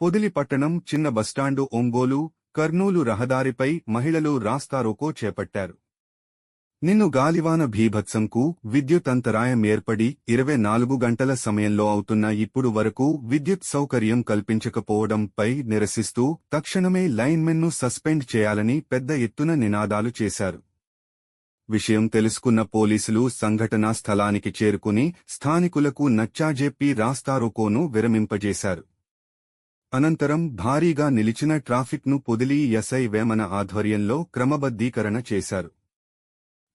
పొదిలిపట్టణం చిన్న బస్టాండు ఒంగోలు కర్నూలు రహదారిపై మహిళలు రాస్తారోకో చేపట్టారు. నిన్ను గాలివాన భీభత్సంకు విద్యుత్ అంతరాయం ఏర్పడి ఇరవై నాలుగు గంటల సమయంలో అవుతున్న ఇప్పుడు వరకు విద్యుత్ సౌకర్యం కల్పించకపోవడంపై నిరసిస్తూ తక్షణమే లైన్మెన్ను సస్పెండ్ చేయాలని పెద్ద ఎత్తున నినాదాలు చేశారు. విషయం తెలుసుకున్న పోలీసులు సంఘటనా స్థలానికి చేరుకుని స్థానికులకు నచ్చాజెప్పి రాస్తారోకోను విరమింపజేశారు. అనంతరం భారీగా నిలిచిన ట్రాఫిక్ను పొదిలి ఎస్ఐ వేమన ఆధ్వర్యంలో క్రమబద్దీకరణ చేశారు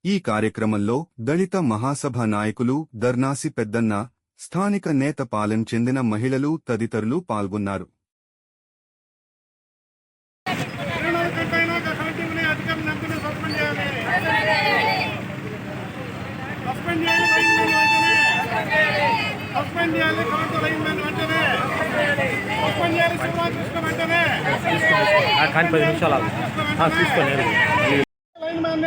ఈ కార్యక్రమంలో దళిత మహాసభ నాయకులు దర్నాసి పెద్దన్న స్థానిక నేత పాలెం చెందిన మహిళలు తదితరులు పాల్గొన్నారు వెంటనే సస్పెండ్ చేయాలి కానీ పది నిమిషాలు మ్యాన్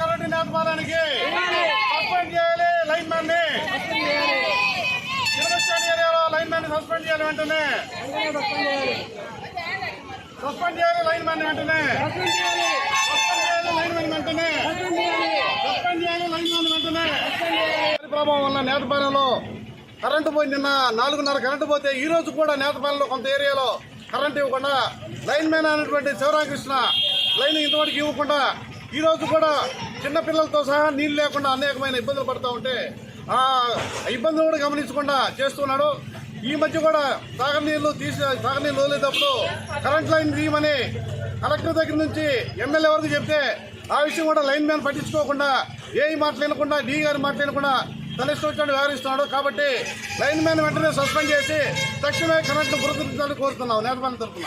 కరెంట్ నాటమారానికి సస్పెండ్ చేయాలి లైన్ మ్యాన్ని. యూనివర్సిటీ ఏరియాలో లైన్ మ్యాన్ వెంటనే సస్పెండ్ చేయాలి లైన్ మ్యాన్ వెంటనే. సస్పెండ్ చేయాలి లైన్ మ్యాన్ వెంటనే. సస్పెండ్ చేయాలి లైన్ మ్యాన్ వెంటనే. ప్రభావం వల్ల నేతపాలెంలో కరెంటు పోయి నిన్న నాలుగున్నర కరెంటు పోతే ఈ రోజు కూడా నేతపాలెంలో కొంత ఏరియాలో కరెంట్ ఇవ్వకుండా లైన్ మ్యాన్ అయినటువంటి శివరామకృష్ణ లైన్ ఇంతవరకు ఇవ్వకుండా ఈ రోజు కూడా చిన్నపిల్లలతో సహా నీళ్ళు లేకుండా అనేకమైన ఇబ్బందులు పడుతూ ఉంటే ఆ ఇబ్బందులు కూడా గమనించకుండా చేస్తున్నాడు. ఈ మధ్య కూడా తాగనీళ్ళు తీసి తాగనీళ్ళు వదిలేటప్పుడు కరెంట్ లైన్ తీయమని కలెక్టర్ దగ్గర నుంచి ఎమ్మెల్యే వరకు చెప్తే ఆ విషయం కూడా లైన్ మ్యాన్ పట్టించుకోకుండా ఏ మాట్లాడకుండా డి గారి మాట్లాడకుండా తన వ్యవహరిస్తున్నాడు. కాబట్టి లైన్ మ్యాన్ వెంటనే సస్పెండ్ చేసి తక్షణమే కరెంట్ను పురస్కరించాలని కోరుతున్నాం నేతపాలెం తరఫున.